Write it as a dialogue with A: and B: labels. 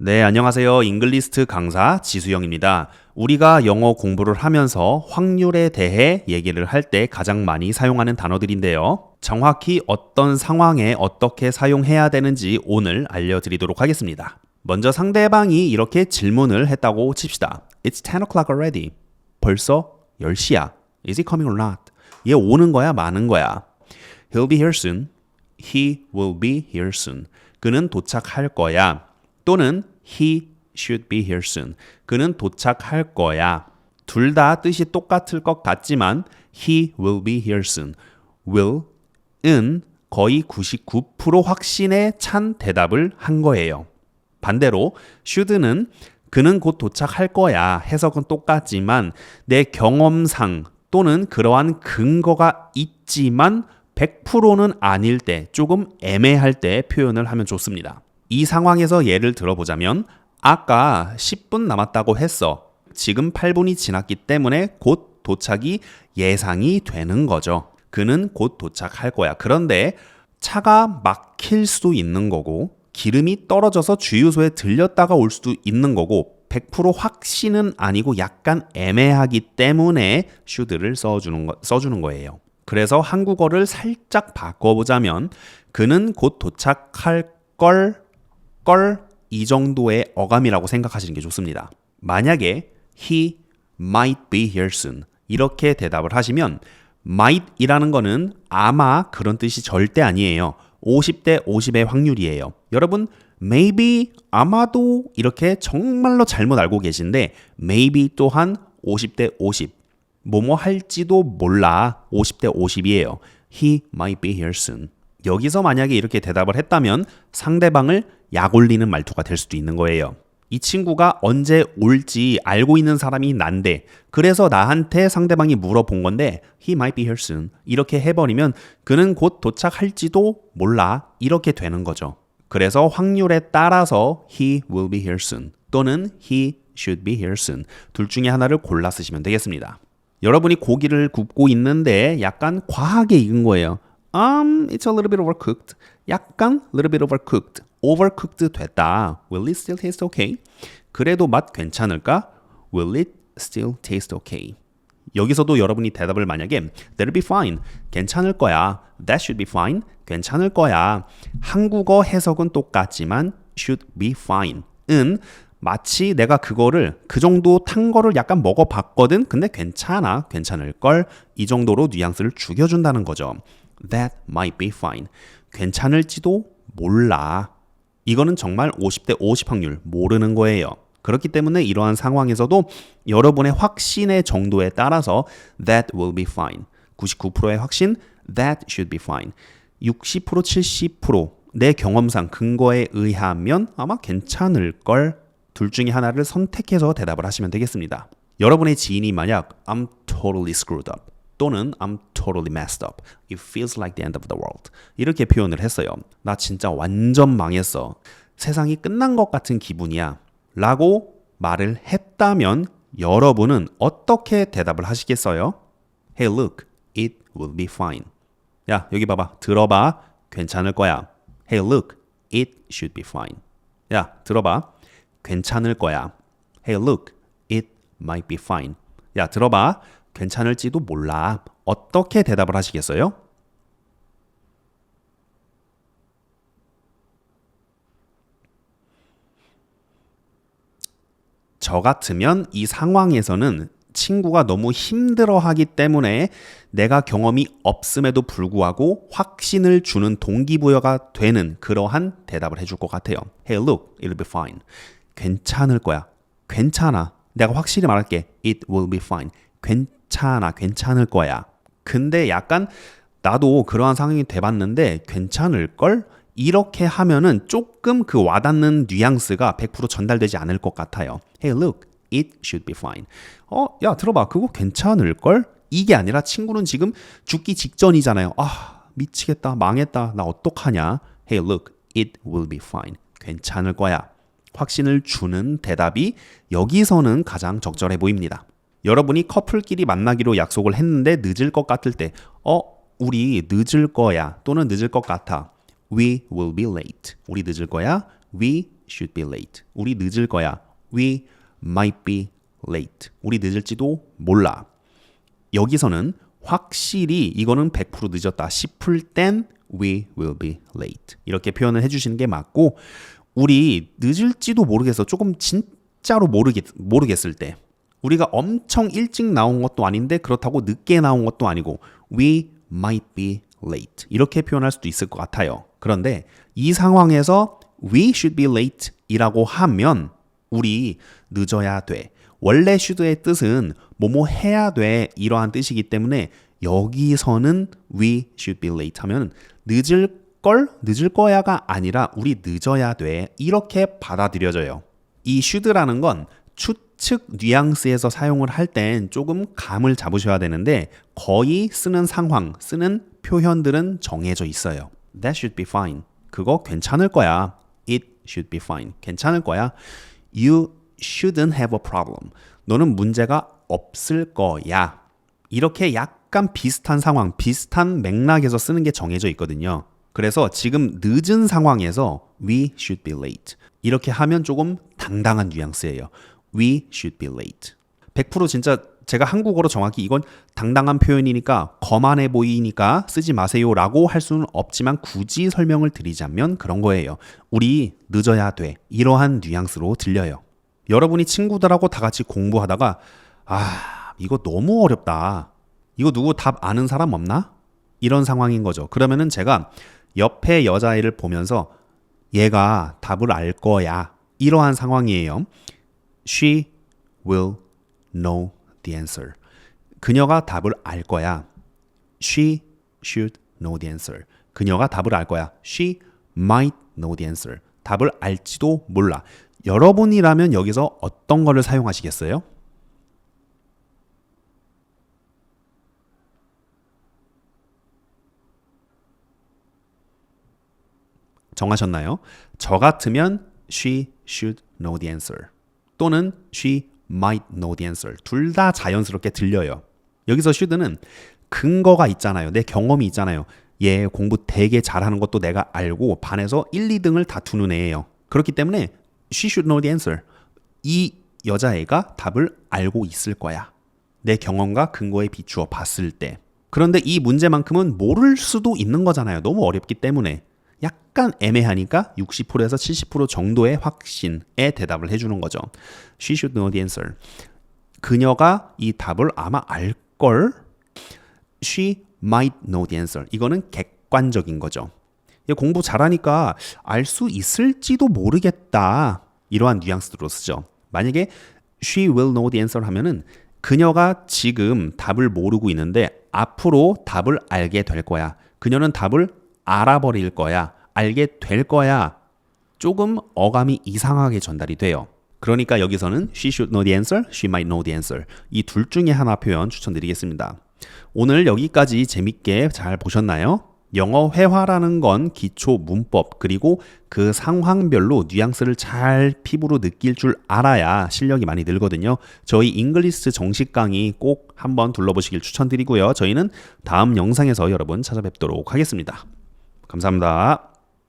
A: 네, 안녕하세요. 잉글리스트 강사 지수영입니다. 우리가 영어 공부를 하면서 확률에 대해 얘기를 할 때 가장 많이 사용하는 단어들인데요. 정확히 어떤 상황에 어떻게 사용해야 되는지 오늘 알려드리도록 하겠습니다. 먼저 상대방이 이렇게 질문을 했다고 칩시다. It's 10 o'clock already. 벌써 10시야. Is he coming or not? 얘 오는 거야, 마는 거야. He'll be here soon. He will be here soon. 그는 도착할 거야. 또는 he should be here soon. 그는 도착할 거야. 둘 다 뜻이 똑같을 것 같지만 he will be here soon. will은 거의 99% 확신에 찬 대답을 한 거예요. 반대로 should는 그는 곧 도착할 거야 해석은 똑같지만 내 경험상 또는 그러한 근거가 있지만 100%는 아닐 때 조금 애매할 때 표현을 하면 좋습니다. 이 상황에서 예를 들어보자면 아까 10분 남았다고 했어. 지금 8분이 지났기 때문에 곧 도착이 예상이 되는 거죠. 그는 곧 도착할 거야. 그런데 차가 막힐 수도 있는 거고 기름이 떨어져서 주유소에 들렸다가 올 수도 있는 거고 100% 확신은 아니고 약간 애매하기 때문에 should를 써주는, 거, 써주는 거예요. 그래서 한국어를 살짝 바꿔보자면 그는 곧 도착할 걸, 걸 이 정도의 어감이라고 생각하시는 게 좋습니다. 만약에 he might be here soon 이렇게 대답을 하시면 might이라는 거는 아마 그런 뜻이 절대 아니에요. 50대 50의 확률이에요. 여러분 maybe 아마도 이렇게 정말로 잘못 알고 계신데 maybe 또한 50대 50 뭐뭐 할지도 몰라 50대 50이에요. He might be here soon. 여기서 만약에 이렇게 대답을 했다면 상대방을 약 올리는 말투가 될 수도 있는 거예요. 이 친구가 언제 올지 알고 있는 사람이 난데 그래서 나한테 상대방이 물어본 건데 he might be here soon 이렇게 해버리면 그는 곧 도착할지도 몰라 이렇게 되는 거죠. 그래서 확률에 따라서 he will be here soon 또는 he should be here soon 둘 중에 하나를 골라 쓰시면 되겠습니다. 여러분이 고기를 굽고 있는데 약간 과하게 익은 거예요. Um, it's a little bit overcooked. 약간 little bit overcooked. Overcooked 됐다. Will it still taste okay? 그래도 맛 괜찮을까? Will it still taste okay? 여기서도 여러분이 대답을 만약에 that'll be fine. 괜찮을 거야. that should be fine. 괜찮을 거야. 한국어 해석은 똑같지만 should be fine. 은 마치 내가 그거를 그 정도 탄 거를 약간 먹어봤거든. 근데 괜찮아, 괜찮을 걸. 이 정도로 뉘앙스를 죽여준다는 거죠. That might be fine. 괜찮을지도 몰라. 이거는 정말 50대 50 확률 모르는 거예요. 그렇기 때문에 이러한 상황에서도 여러분의 확신의 정도에 따라서 that will be fine. 99%의 확신 that should be fine. 60% 70%내 경험상 근거에 의하면 아마 괜찮을 걸 둘 중에 하나를 선택해서 대답을 하시면 되겠습니다. 여러분의 지인이 만약 I'm totally screwed up 또는 I'm totally messed up. It feels like the end of the world. 이렇게 표현을 했어요. 나 진짜 완전 망했어. 세상이 끝난 것 같은 기분이야. 라고 말을 했다면 여러분은 어떻게 대답을 하시겠어요? Hey, look, it will be fine. 야, 여기 봐봐. 들어봐. 괜찮을 거야. Hey, look, it should be fine. 야, 들어봐. 괜찮을 거야. Hey, look, it might be fine. 야, 들어봐. 괜찮을지도 몰라. 어떻게 대답을 하시겠어요? 저 같으면 이 상황에서는 친구가 너무 힘들어 하기 때문에 내가 경험이 없음에도 불구하고 확신을 주는 동기부여가 되는 그러한 대답을 해줄 것 같아요. Hey, look, it'll be fine. 괜찮을 거야. 괜찮아. 내가 확실히 말할게. It will be fine. 괜찮아. 괜찮을 거야. 근데 약간 나도 그러한 상황이 돼봤는데 괜찮을 걸? 이렇게 하면은 조금 그 와닿는 뉘앙스가 100% 전달되지 않을 것 같아요. Hey, look, it should be fine. 어, 야, 들어봐. 그거 괜찮을 걸? 이게 아니라 친구는 지금 죽기 직전이잖아요. 아, 미치겠다. 망했다. 나 어떡하냐? Hey, look, it will be fine. 괜찮을 거야. 확신을 주는 대답이 여기서는 가장 적절해 보입니다. 여러분이 커플끼리 만나기로 약속을 했는데 늦을 것 같을 때, 어, 우리 늦을 거야 또는 늦을 것 같아. We will be late. 우리 늦을 거야. We should be late. 우리 늦을 거야. We might be late. 우리 늦을지도 몰라. 여기서는 확실히 이거는 100% 늦었다 싶을 땐 we will be late. 이렇게 표현을 해주시는 게 맞고 우리 늦을지도 모르겠어. 조금 진짜로 모르겠, 모르겠을 때 우리가 엄청 일찍 나온 것도 아닌데 그렇다고 늦게 나온 것도 아니고 we might be late. 이렇게 표현할 수도 있을 것 같아요. 그런데 이 상황에서 we should be late 이라고 하면 우리 늦어야 돼. 원래 should의 뜻은 뭐뭐 해야 돼 이러한 뜻이기 때문에 여기서는 we should be late 하면 늦을 걸 늦을 거야가 아니라 우리 늦어야 돼 이렇게 받아들여져요. 이 should라는 건 추 측 뉘앙스에서 사용을 할 땐 조금 감을 잡으셔야 되는데 거의 쓰는 상황, 쓰는 표현들은 정해져 있어요. That should be fine. 그거 괜찮을 거야. It should be fine. 괜찮을 거야. You shouldn't have a problem. 너는 문제가 없을 거야. 이렇게 약간 비슷한 상황, 비슷한 맥락에서 쓰는 게 정해져 있거든요. 그래서 지금 늦은 상황에서 we should be late. 이렇게 하면 조금 당당한 뉘앙스예요. We should be late. 100% 진짜 제가 한국어로 정확히 이건 당당한 표현이니까 거만해 보이니까 쓰지 마세요라고 할 수는 없지만 굳이 설명을 드리자면 그런 거예요. 우리 늦어야 돼. 이러한 뉘앙스로 들려요. 여러분이 친구들하고 다 같이 공부하다가 아, 이거 너무 어렵다. 이거 누구 답 아는 사람 없나? 이런 상황인 거죠. 그러면은 제가 옆에 여자애를 보면서 얘가 답을 알 거야. 이러한 상황이에요. She will know the answer. 그녀가 답을 알 거야. She should know the answer. 그녀가 답을 알 거야. She might know the answer. 답을 알지도 몰라. 여러분이라면 여기서 어떤 거를 사용하시겠어요? 정하셨나요? 저 같으면 she should know the answer 또는 she might know the answer 둘 다 자연스럽게 들려요. 여기서 should는 근거가 있잖아요. 내 경험이 있잖아요. 얘 공부 되게 잘하는 것도 내가 알고 반에서 1, 2등을 다투는 애예요. 그렇기 때문에 she should know the answer. 이 여자애가 답을 알고 있을 거야. 내 경험과 근거에 비추어 봤을 때. 그런데 이 문제만큼은 모를 수도 있는 거잖아요. 너무 어렵기 때문에. 약간 애매하니까 60%에서 70% 정도의 확신에 대답을 해주는 거죠. She should know the answer. 그녀가 이 답을 아마 알 걸? She might know the answer. 이거는 객관적인 거죠. 공부 잘하니까 알 수 있을지도 모르겠다. 이러한 뉘앙스로 쓰죠. 만약에 she will know the answer 하면은 그녀가 지금 답을 모르고 있는데 앞으로 답을 알게 될 거야. 그녀는 답을 알아버릴 거야. 알게 될 거야. 조금 어감이 이상하게 전달이 돼요. 그러니까 여기서는 she should know the answer, she might know the answer. 이 둘 중에 하나 표현 추천드리겠습니다. 오늘 여기까지 재밌게 잘 보셨나요? 영어 회화라는 건 기초 문법 그리고 그 상황별로 뉘앙스를 잘 피부로 느낄 줄 알아야 실력이 많이 늘거든요. 저희 잉글리스 정식 강의 꼭 한번 둘러보시길 추천드리고요. 저희는 다음 영상에서 여러분 찾아뵙도록 하겠습니다. 감사합니다.